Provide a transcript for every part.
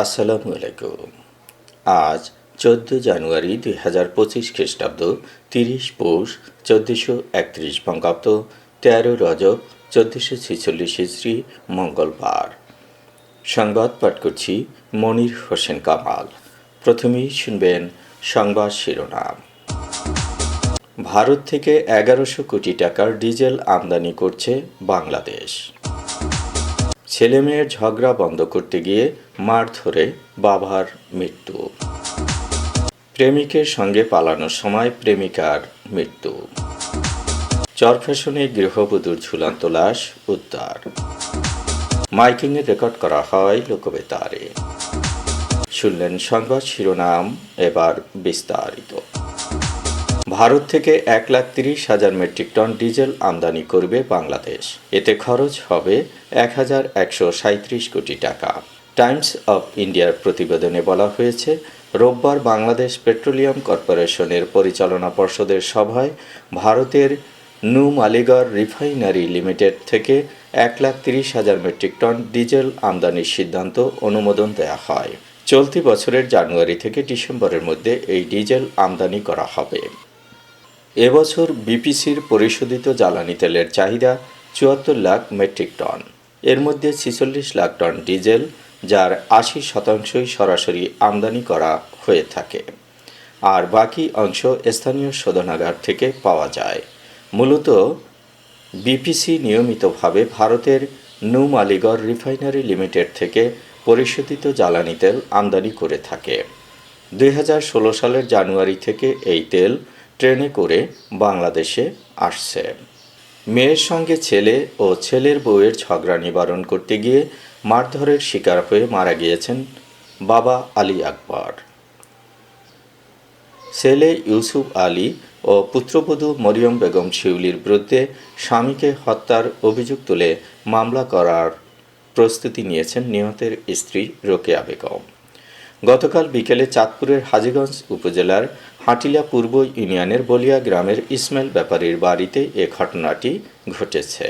আসসালামু আলাইকুম আজ চোদ্দ জানুয়ারি দুই হাজার পঁচিশ খ্রিস্টাব্দ, তিরিশ পৌষ, চোদ্দশো একত্রিশ বঙ্গাব্দ, তেরো রজব, চোদ্দশো ছেচল্লিশ ইস্রি মঙ্গলবার। সংবাদ পাঠ করছি মনির হোসেন কামাল। প্রথমেই শুনবেন সংবাদ শিরোনাম। ভারত থেকে এগারোশো কোটি টাকার ডিজেল আমদানি করছে বাংলাদেশ। ছেলেমেয়ের ঝগড়া বন্ধ করতে গিয়ে মার ধরে বাবার মৃত্যু। প্রেমিকের সঙ্গে পালানোর সময় প্রেমিকার মৃত্যু। চরফ্যাশনে গৃহবধূর ঝুলন্ত লাশ উদ্ধার। মাইকিংয়ে রেকর্ড করা হয় লোকবেতারে। শুনলেন সংবাদ শিরোনাম এবার বিস্তারিত। ভারত থেকে এক লাখ তিরিশ হাজার মেট্রিক টন ডিজেল আমদানি করবে বাংলাদেশ। এতে খরচ হবে এক হাজার একশো সাঁত্রিশ কোটি টাকা। টাইমস অব ইন্ডিয়ার প্রতিবেদনে বলা হয়েছে, রোববার বাংলাদেশ পেট্রোলিয়াম কর্পোরেশনের পরিচালনা পর্ষদের সভায় ভারতের নু মালিগড় রিফাইনারি লিমিটেড থেকে এক লাখ তিরিশ হাজার মেট্রিক টন ডিজেল আমদানির সিদ্ধান্ত অনুমোদন দেওয়া হয়। চলতি বছরের জানুয়ারি থেকে ডিসেম্বরের মধ্যে এই ডিজেল আমদানি করা হবে। এবছর বিপিসির পরিশোধিত জ্বালানি তেলের চাহিদা চুয়াত্তর লাখ মেট্রিক টন। এর মধ্যে ছিচল্লিশ লাখ টন ডিজেল, যার আশি শতাংশই সরাসরি আমদানি করা হয়ে থাকে। আর বাকি অংশ স্থানীয় শোধনাগার থেকে পাওয়া যায়। মূলত বিপিসি নিয়মিতভাবে ভারতের নু আলিগড় রিফাইনারি লিমিটেড থেকে পরিশোধিত জ্বালানি তেল আমদানি করে থাকে। দুই হাজার ষোলো সালের জানুয়ারি থেকে এই তেল ট্রেনে করে বাংলাদেশে আসছে। মেয়ের সঙ্গে ছেলে ও ছেলের বউয়ের ঝগড়া নিবারণ করতে গিয়ে মারধরের শিকার হয়ে মারা গিয়েছেন বাবা আলী আকবর। ছেলে ইউসুফ আলী ও পুত্রবধূ মরিয়ম বেগম শিউলির বিরুদ্ধে স্বামীকে হত্যার অভিযোগ তুলে মামলা করার প্রস্তুতি নিয়েছেন নিহতের স্ত্রী রোকেয়া বেগম। গতকাল বিকেলে চাঁদপুরের হাজীগঞ্জ উপজেলার হাটিলা পূর্ব ইউনিয়নের বলিয়া গ্রামের ইসমাইল ব্যাপারীর বাড়িতে এ ঘটনাটি ঘটেছে।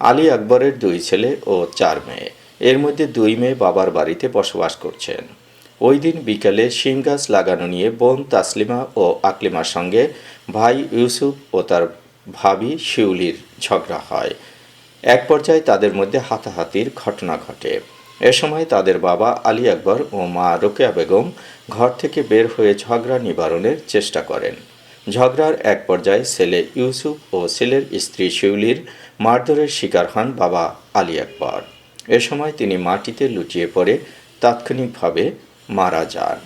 আলী আকবরের দুই ছেলে ও চার মেয়ে। এর মধ্যে দুই মেয়ে বাবার বাড়িতে বসবাস করছেন। ওই দিন বিকেলে শিম গাছ লাগানো নিয়ে বোন তাসলিমা ও আকলিমার সঙ্গে ভাই ইউসুফ ও তার ভাবি শিউলির ঝগড়া হয়। এক পর্যায়ে তাদের মধ্যে হাতাহাতির ঘটনা ঘটে। এ সময় তাদের বাবা আলী আকবর ও মা রোকেয়া বেগম ঘর থেকে বের হয়ে ঝগড়া নিবারণের চেষ্টা করেন। ঝগড়ার এক পর্যায়ে ছেলে ইউসুফ ও ছেলের স্ত্রী শিউলির মারধরের শিকার হন বাবা আলী আকবর। এ সময় তিনি মাটিতে লুটিয়ে পড়ে তাৎক্ষণিকভাবে মারা যান।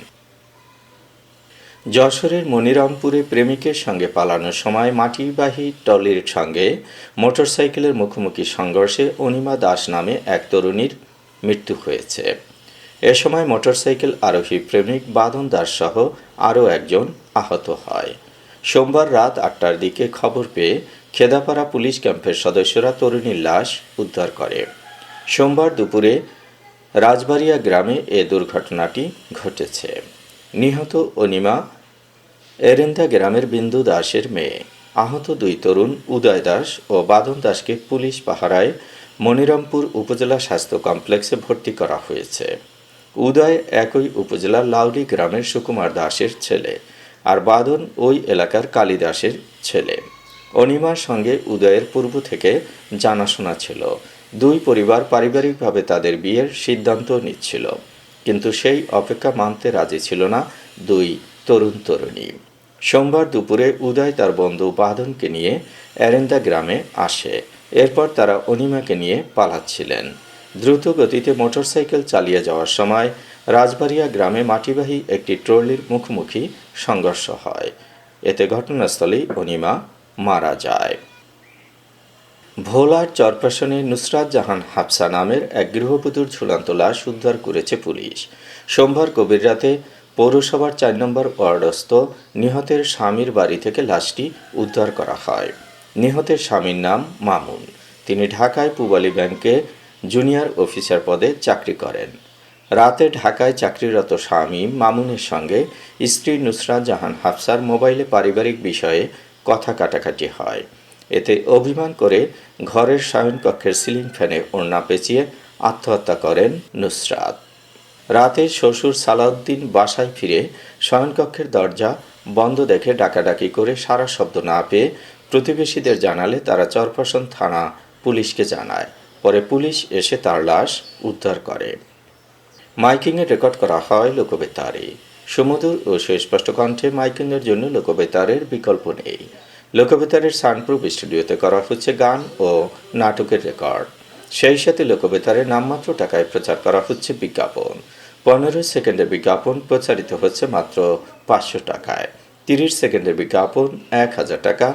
যশোরের মনিরামপুরে প্রেমিকের সঙ্গে পালানোর সময় মাটিবাহী টলির সঙ্গে মোটরসাইকেলের মুখোমুখি সংঘর্ষে অনিমা দাস নামে এক তরুণীর মৃত্যু হয়েছে। এ সময় মোটরসাইকেল আরোহী প্রেমিক বাদন দাস সহ আরও একজন আহত হয়। সোমবার রাত আটটার দিকে খবর পেয়ে খেদাপাড়া পুলিশ ক্যাম্পের সদস্যরা তরুণীর লাশ উদ্ধার করে। সোমবার দুপুরে রাজবাড়িয়া গ্রামে এ দুর্ঘটনাটি ঘটেছে। নিহত অনিমা এরেন্দা গ্রামের বিন্দু দাসের মেয়ে। আহত দুই তরুণ উদয় দাস ও বাদন দাসকে পুলিশ পাহারায় মনিরামপুর উপজেলা স্বাস্থ্য কমপ্লেক্সে ভর্তি করা হয়েছে। উদয় একই উপজেলার লাউলি গ্রামের সুকুমার দাসের ছেলে আর বাদন ওই এলাকার কালী দাসের ছেলে। অনিমার সঙ্গে উদয়ের পূর্ব থেকে জানাশোনা ছিল। দুই পরিবার পারিবারিকভাবে তাদের বিয়ের সিদ্ধান্ত নিচ্ছিল। কিন্তু সেই অপেক্ষা মানতে রাজি ছিল না দুই তরুণ তরুণী। সোমবার দুপুরে উদয় তার বন্ধু বাদনকে নিয়ে এরেন্দা গ্রামে আসে। এরপর তারা অনিমাকে নিয়ে পালাচ্ছিলেন। দ্রুত গতিতে মোটরসাইকেল চালিয়ে যাওয়ার সময় রাজবাড়িয়া গ্রামে মাটিবাহী একটি ট্রলির মুখোমুখি সংঘর্ষ হয়। এতে ঘটনাস্থলেই অনিমা মারা যায়। ভোলার চরপাশনে নুসরাত জাহান হাফসা নামের এক গৃহবধূর ঝুলন্ত লাশ উদ্ধার করেছে পুলিশ। সোমবার গভীর রাতে পৌরসভার চার নম্বর ওয়ার্ডস্থ নিহতের স্বামীর বাড়ি থেকে লাশটি উদ্ধার করা হয়। নিহতের স্বামীর নাম মামুন। তিনি ঢাকায় পুবালী ব্যাংকে জুনিয়র অফিসার পদে চাকরি করেন। রাতে ঢাকায় চাকরিরত স্বামী মামুনের সঙ্গে স্ত্রী নুসরাত জাহান হাফসার মোবাইলে পারিবারিক বিষয়ে কথা কাটাকাটি হয়। এতে অভিমান করে ঘরের শয়নকক্ষের সিলিং ফ্যানে ওড়না পেঁচিয়ে আত্মহত্যা করেন নুসরাত। রাতে শ্বশুর সালাউদ্দিন বাসায় ফিরে শয়নকক্ষের দরজা বন্ধ দেখে ডাকাডাকি করে সারা শব্দ না পেয়ে প্রতিবেশীদের জানালে তারা চরপাশন থানা পুলিশকে জানায়। পরে পুলিশ এসে তার লাশ উদ্ধার করে। মাইকিংয়ে রেকর্ড করা হয় লোকবেতারে। সুমধুর ও সুস্পষ্ট কণ্ঠে মাইকিংয়ের জন্য লোকবেতারের বিকল্প নেই। লোকবেতারের সানপ্রুফ স্টুডিওতে করা হচ্ছে গান ও নাটকের রেকর্ড। সেই সাথে লোকবেতারে নামমাত্র টাকায় প্রচার করা হচ্ছে বিজ্ঞাপন। পনেরো সেকেন্ডের বিজ্ঞাপন প্রচারিত হচ্ছে মাত্র পাঁচশো টাকায়। তিরিশ সেকেন্ডের বিজ্ঞাপন এক হাজার টাকা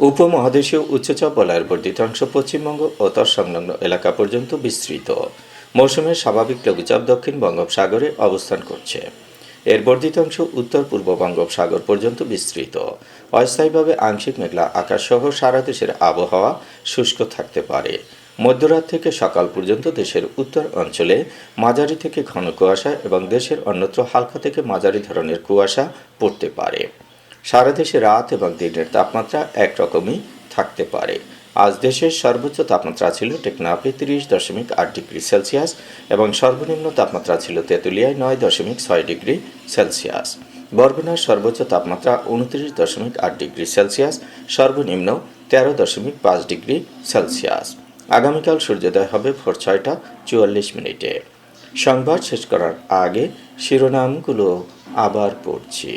উপমহাদেশীয় উচ্চচাপ বলয়ের বর্ধিত অংশ পশ্চিমবঙ্গ ও তার সংলগ্ন এলাকা পর্যন্ত বিস্তৃত। মৌসুমের স্বাভাবিক লঘুচাপ দক্ষিণ বঙ্গোপসাগরে অবস্থান করছে। এর বর্ধিত অংশ উত্তর পূর্ব বঙ্গোপসাগর পর্যন্ত বিস্তৃত। অস্থায়ীভাবে আংশিক মেঘলা আকাশ সহ সারা দেশের আবহাওয়া শুষ্ক থাকতে পারে। মধ্যরাত থেকে সকাল পর্যন্ত দেশের উত্তর অঞ্চলে মাঝারি থেকে ঘন কুয়াশা এবং দেশের অন্যত্র হালকা থেকে মাঝারি ধরনের কুয়াশা পড়তে পারে। সারা দেশে রাত এবং দিনের তাপমাত্রা একরকমই থাকতে পারে। আজ দেশের সর্বোচ্চ তাপমাত্রা ছিল টেকনাফে তিরিশ দশমিক আট ডিগ্রি সেলসিয়াস এবং সর্বনিম্ন তাপমাত্রা ছিল তেঁতুলিয়ায় নয় দশমিক ছয় ডিগ্রি সেলসিয়াস। বরগুনার সর্বোচ্চ তাপমাত্রা উনত্রিশ দশমিক আট ডিগ্রি সেলসিয়াস, সর্বনিম্ন তেরো দশমিক পাঁচ ডিগ্রি সেলসিয়াস। আগামীকাল সূর্যোদয় হবে ভোর ছয়টা চুয়াল্লিশ মিনিটে। সংবাদ শেষ করার আগে শিরোনামগুলো আবার পড়ছি।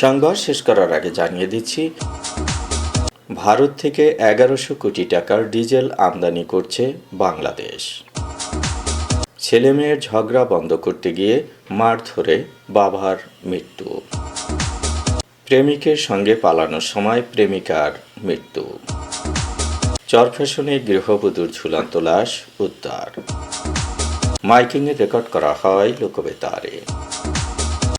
সংবাদ শেষ করার আগে জানিয়ে দিচ্ছি, ভারত থেকে এগারোশো কোটি টাকার ডিজেল আমদানি করছে বাংলাদেশ। ছেলে মেয়ের ঝগড়া বন্ধ করতে গিয়ে মার ধরে বাবার মৃত্যু। প্রেমিকের সঙ্গে পালানোর সময় প্রেমিকার মৃত্যু। চরফ্যাশনে গৃহবধূর ঝুলন্ত লাশ উদ্ধার। মাইকিংয়ে রেকর্ড করা হয় লোকবেতারে।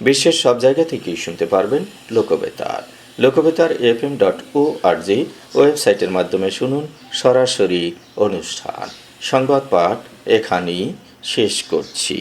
বিশ্বের সব জায়গা থেকেই শুনতে পারবেন Lokbetar. Lokbetar F M dot O R G ওয়েবসাইটের মাধ্যমে শুনুন সরাসরি অনুষ্ঠান। সংবাদ পাঠ এখানেই শেষ করছি।